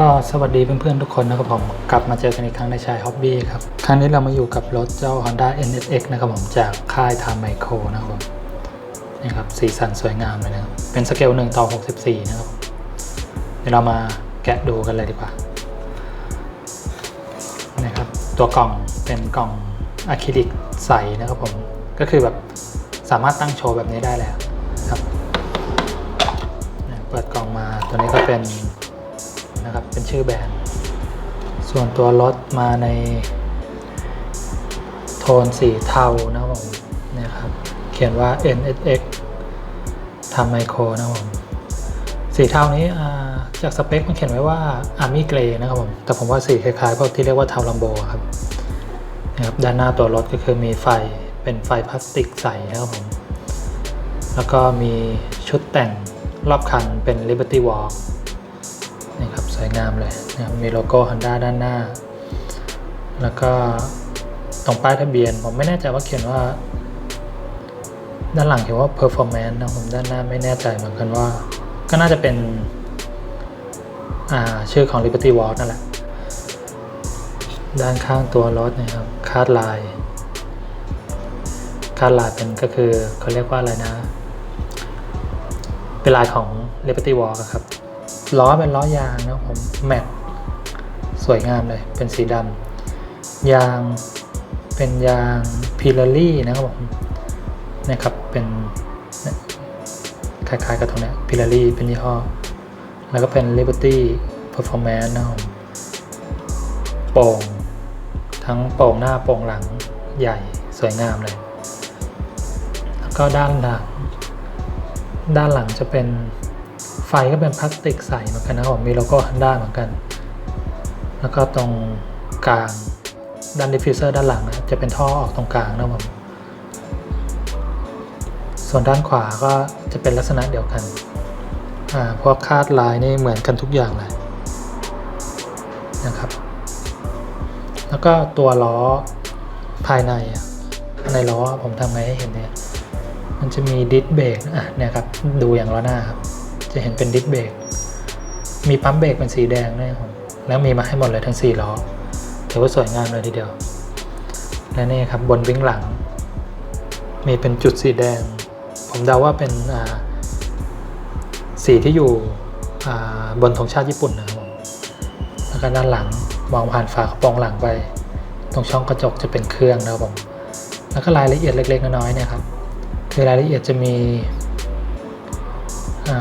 ก็สวัสดีเพื่อนๆทุกคนนะครับผมกลับมาเจอกันอีกครั้งในชายฮ็อบบี้ครับ ครั้งนี้เรามาอยู่กับรถเจ้า Honda NSX นะครับผมจากค่ายทามไมโครนะครับผมนี่ครับสีสันสวยงามเลยนะครับ เป็นสเกล1ต่อ 64 นะครับเดี๋ยวเรามาแกะดูกันเลยดีกว่านะครับตัวกล่องเป็นกล่องอะคริลิกใสนะครับผมก็คือแบบสามารถตั้งโชว์แบบนี้ได้แล้วครับเปิดกล่องมาตัวนี้ก็เป็น นะครับ เป็นชื่อแบรนด์ ส่วนตัวรถมาในโทนสีเทานะครับผมนะครับ เขียนว่า NSX ทำไมโครนะครับผม สีเทานี้จากสเปคมันเขียนไว้ว่า Army Grey นะครับผม แต่ผมว่าสีคล้ายๆพวกที่เรียกว่าเทาลัมโบครับนะครับด้านหน้าตัวรถก็คือมีไฟเป็นไฟพลาสติกใสนะครับผม แล้วก็มีชุดแต่งรอบคันเป็น Liberty Walk สวยงามเลยนะครับมีโลโก้ Honda ด้านหน้า แล้วก็ตรงป้ายทะเบียน ผมไม่แน่ใจว่าเขียนว่า ด้านหลังเขียนว่า performance นะผมด้านหน้าไม่แน่ใจเหมือนกันว่า ก็น่าจะเป็นอ่าชื่อของ Liberty Walk นั่นแหละ ด้านข้างตัวรถนะครับคาดลายคาดลายเป็นก็คือเขาเรียกว่าอะไรนะ เป็นลายของ Liberty Walk อะครับ ล้อเป็นล้อยางนะครับผมแม็กสวยงามเลยเป็นสีดำยางเป็นยางพิลารี่นะครับผมนะครับเป็นคล้ายๆกับตรงนี้พิลารี่เป็นยี่ห้อ แล้วก็เป็น Liberty Performance นะครับผมโป่ง ทั้งโป่งหน้าโป่งหลังใหญ่สวยงามเลย แล้วก็ด้านหลัง ด้านหลังจะเป็น ไฟก็เป็นพลาสติกใสเหมือนกันนะครับมีโลโก้ Honda เหมือนกัน แล้วก็ตรงกลางด้านดิฟฟิวเซอร์ด้านหลังนะจะเป็นท่อออกตรงกลางนะครับส่วนด้านขวาก็จะเป็นลักษณะเดียวกันอ่าพวกคาดลายนี่เหมือนกันทุกอย่างเลยนะครับ แล้วก็ตัวล้อภายในอะในล้อผมทำไงให้เห็นเนี่ย มันจะมีดิสเบรกอะเนี่ยครับ ดูอย่างล้อหน้าครับ จะเห็นเป็นดิสเบรกมีปั๊มเบรกเป็นสีแดงด้วยครับ แล้วมีมาให้หมดเลยทั้ง4ล้อถือว่าสวยงามเลยทีเดียว และนี่ครับบนวิ่งหลัง มีเป็นจุดสีแดง ผมเดาว่าเป็นสีที่อยู่บนธงชาติญี่ปุ่นนะครับผมแล้วก็ด้านหลังมองผ่านฝากระโปรงหลังไป ตรงช่องกระจกจะเป็นเครื่องนะครับผมแล้วก็รายละเอียดเล็กๆน้อยๆเนี่ยครับคือรายละเอียดจะมี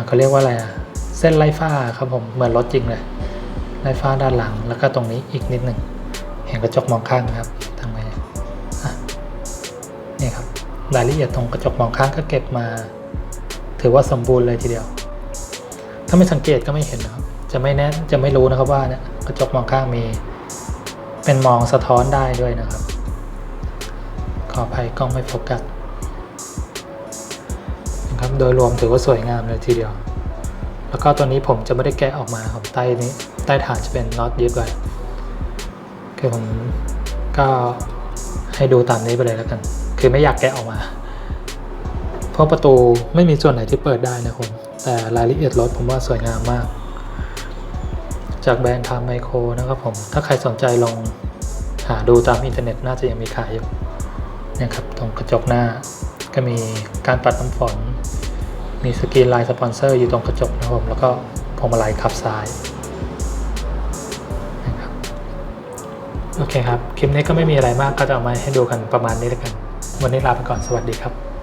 เขาเรียกว่าอะไรอะเส้นไล่ฟ้าครับผมเหมือนรถจริงเลยไล่ฟ้าด้านหลังแล้วก็ตรงนี้อีกนิดหนึ่งเห็นกระจกมองข้างครับทางไหนนี่ครับรายละเอียดตรงกระจกมองข้างก็เก็บมา ถือว่าสมบูรณ์เลยทีเดียว ถ้าไม่สังเกตก็ไม่เห็นนะครับ จะไม่แน่จะไม่รู้นะครับว่าเนี่ยกระจกมองข้างมี เป็นมองสะท้อนได้ด้วยนะครับ ขออภัยกล้องไม่โฟกัส นะครับ โดยรวมถือว่าสวยงามเลยทีเดียว แล้วก็ตัวนี้ผมจะไม่ได้แกะออกมาครับใต้นี้ใต้ฐานจะเป็นน็อตยึดไว้คือผมก็ให้ดูตามนี้ไปเลยแล้วกัน คือไม่อยากแกะออกมา เพราะประตูไม่มีส่วนไหนที่เปิดได้นะผมแต่รายละเอียดรถผมว่าสวยงามมาก จากแบรนด์ทามไมโครนะครับผม ถ้าใครสนใจลองหาดูตามอินเทอร์เน็ตน่าจะยังมีขายอยู่นี่ยครับตรงกระจกหน้าก็มีการปัดน้ำฝน มีสกรีนลายสปอนเซอร์อยู่ตรงกระจกนะครับผมแล้วก็พวงมาลัยขับซ้ายนะครับโอเคครับ คลิปนี้ก็ไม่มีอะไรมากก็จะเอามาให้ดูกันประมาณนี้แล้วกัน วันนี้ลาไปก่อนสวัสดีครับ